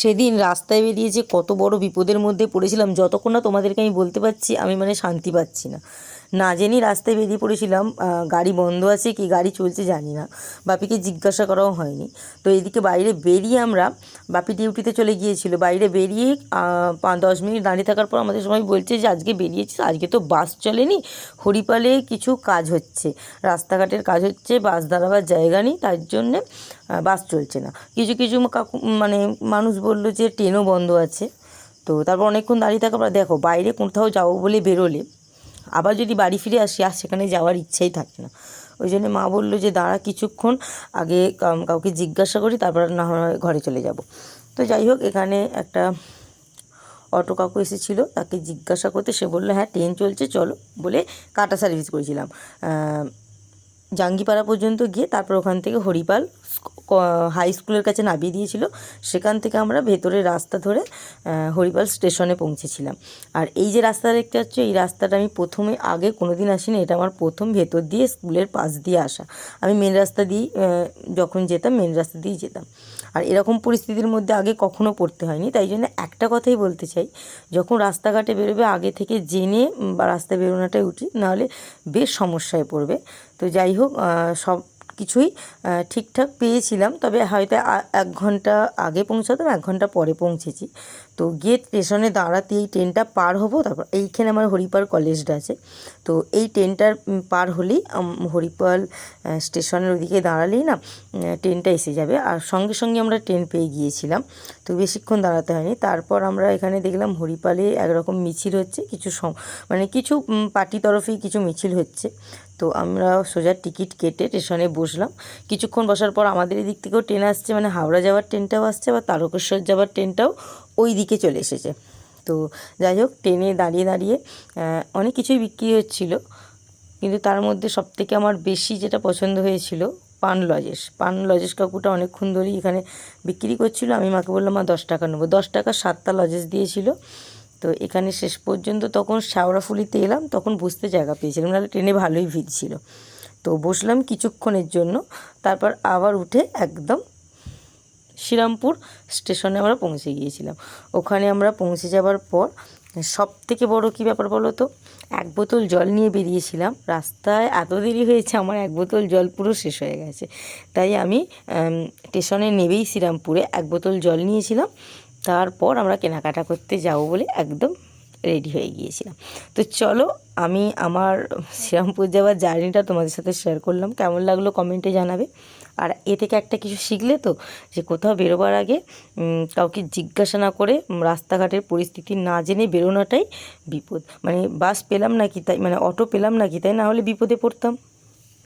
সেদিন রাস্তায় বেরিয়ে যে কত বড় বিপদের মধ্যে পড়েছিলাম, যতক্ষণ না তোমাদেরকে আমি বলতে পারছি, আমি মানে শান্তি পাচ্ছি না। না জেনেই রাস্তায় বেরিয়ে পড়েছিলাম গাড়ি বন্ধ আছে কি গাড়ি চলছে জানি না, বাপিকে জিজ্ঞাসা করাও হয়নি। তো এদিকে বাইরে বেরিয়ে আমরা বাপি ডিউটিতে চলে গিয়েছিল। বাইরে বেরিয়ে দশ মিনিট দাঁড়িয়ে থাকার পর আমাদের সবাই বলছে যে আজকে বেরিয়েছিস, আজকে তো বাস চলেনি, হরিপালে কিছু কাজ হচ্ছে, রাস্তাঘাটের কাজ হচ্ছে, বাস দাঁড়াবার জায়গা নেই, তার জন্যে বাস চলছে না। কিছু কিছু মানে মানুষ বলল যে ট্রেনও বন্ধ আছে। তো তারপর অনেকক্ষণ দাঁড়িয়ে থাকার পর, দেখো, বাইরে কোথাও যাব বলে বেরোলে, আবার যদি বাড়ি ফিরে আসি, আর সেখানে যাওয়ার ইচ্ছাই থাকে না। ওই জন্য মা বলল যে, দাঁড়া কিছুক্ষণ, আগে কাউকে জিজ্ঞাসা করি, তারপর না হয় ঘরে চলে যাব। তো যাই হোক, এখানে একটা অটো কাকু এসেছিল, তাকে জিজ্ঞাসা করতে সে বলল হ্যাঁ ট্রেন চলছে, চলো, বলে কাটা সার্ভিস করেছিলাম। জাঙ্গিপাড়া পর্যন্ত গিয়ে তারপর ওখান থেকে হরিপাল হাই স্কুলের কাছে নামিয়ে দিয়েছিল। সেখান থেকে আমরা ভেতরের রাস্তা ধরে হরিপাল স্টেশনে পৌঁছেছিলাম। আর এই যে রাস্তা দেখতে পাচ্ছ, এই রাস্তাটা আমি প্রথমে আগে কোনো দিন আসিনি। এটা আমার প্রথম ভেতর দিয়ে স্কুলের পাশ দিয়ে আসা। আমি মেন রাস্তা দিয়েই যখন যেতাম মেন রাস্তা দিয়েই যেতাম। আর এরকম পরিস্থিতির মধ্যে আগে কখনো পড়তে হয়নি। তাই জন্য একটা কথাই বলতে চাই, যখন রাস্তাঘাটে বেরোবে, আগে থেকে জেনে বা রাস্তায় বেরোনোটাই উচিত। নাহলে বেশ সমস্যায় পড়বে। তো যাই হোক সব কিছুই ঠিকঠাক পেয়েছিলাম। তবে হয়তো এক ঘণ্টা আগে পৌঁছাতাম এক ঘণ্টা পরে পৌঁছেছি। তো গিয়ে স্টেশনে দাঁড়াতে এই ট্রেনটা পার হব, তারপর এইখানে আমার হরিপাল কলেজটা আছে। তো এই ট্রেনটার পার হলেই হরিপাল স্টেশনের ওদিকে দাঁড়ালেই না ট্রেনটা এসে যাবে। আর সঙ্গে সঙ্গে আমরা ট্রেন পেয়ে গিয়েছিলাম, তো বেশিক্ষণ দাঁড়াতে হয়নি। তারপর আমরা এখানে দেখলাম হরিপালে একরকম মিছিল হচ্ছে, কিছু মানে কিছু পার্টি তরফেই কিছু মিছিল হচ্ছে। তো আমরা সোজা টিকিট কেটে স্টেশনে বসলাম। কিছুক্ষণ বসার পর আমাদের এদিক থেকেও ট্রেন আসছে মানে হাওড়া যাওয়ার ট্রেনটাও আসছে, আবার তারকেশ্বর যাওয়ার ট্রেনটাও ওই দিকে চলে এসেছে। তো যাই হোক, ট্রেনে দাঁড়িয়ে দাঁড়িয়ে অনেক কিছুই বিক্রি হচ্ছিল। কিন্তু তার মধ্যে সবথেকে আমার বেশি যেটা পছন্দ হয়েছিল, পান লজেস পান লজেস কাকুটা অনেকক্ষণ ধরেই এখানে বিক্রি করছিল। আমি মাকে বললাম, মা, দশ টাকা নেব। দশ টাকা সাতটা লজেস দিয়েছিল। তো এখানে শেষ পর্যন্ত তখন শাওড়াফুলিতে এলাম, তখন বসতে জায়গা পেয়েছিলাম। নাহলে ট্রেনে ভালোই ভিড় ছিল। তো বসলাম কিছুক্ষণের জন্য। তারপর আবার উঠে একদম শ্রীরামপুর স্টেশনে আমরা পৌঁছে গিয়েছিলাম। ওখানে আমরা পৌঁছে যাওয়ার পর সব থেকে বড়ো কী ব্যাপার বলো তো? এক বোতল জল নিয়ে বেরিয়েছিলাম। রাস্তায় এত দেরি হয়েছে, আমার এক বোতল জল পুরো শেষ হয়ে গেছে। তাই আমি স্টেশনে নেবেই শ্রীরামপুরে এক বোতল জল নিয়েছিলাম। তারপর আমরা কেনাকাটা করতে যাব বলে একদম রেডি হয়ে গিয়েছিলাম। তো চলো, আমি আমার শ্রীরামপুর যাওয়ার জার্নিটা তোমাদের সাথে শেয়ার করলাম। কেমন লাগল কমেন্টে জানাবে। আর এ থেকে একটা কিছু শিখলে তো, যে কোথাও বেরোবার আগে কাউকে জিজ্ঞাসা না করে রাস্তাঘাটের পরিস্থিতি না জেনে বেরোনোটাই বিপদ। মানে বাস পেলাম না কি তাই মানে অটো পেলাম নাকি তাই না হলে বিপদে পড়তাম।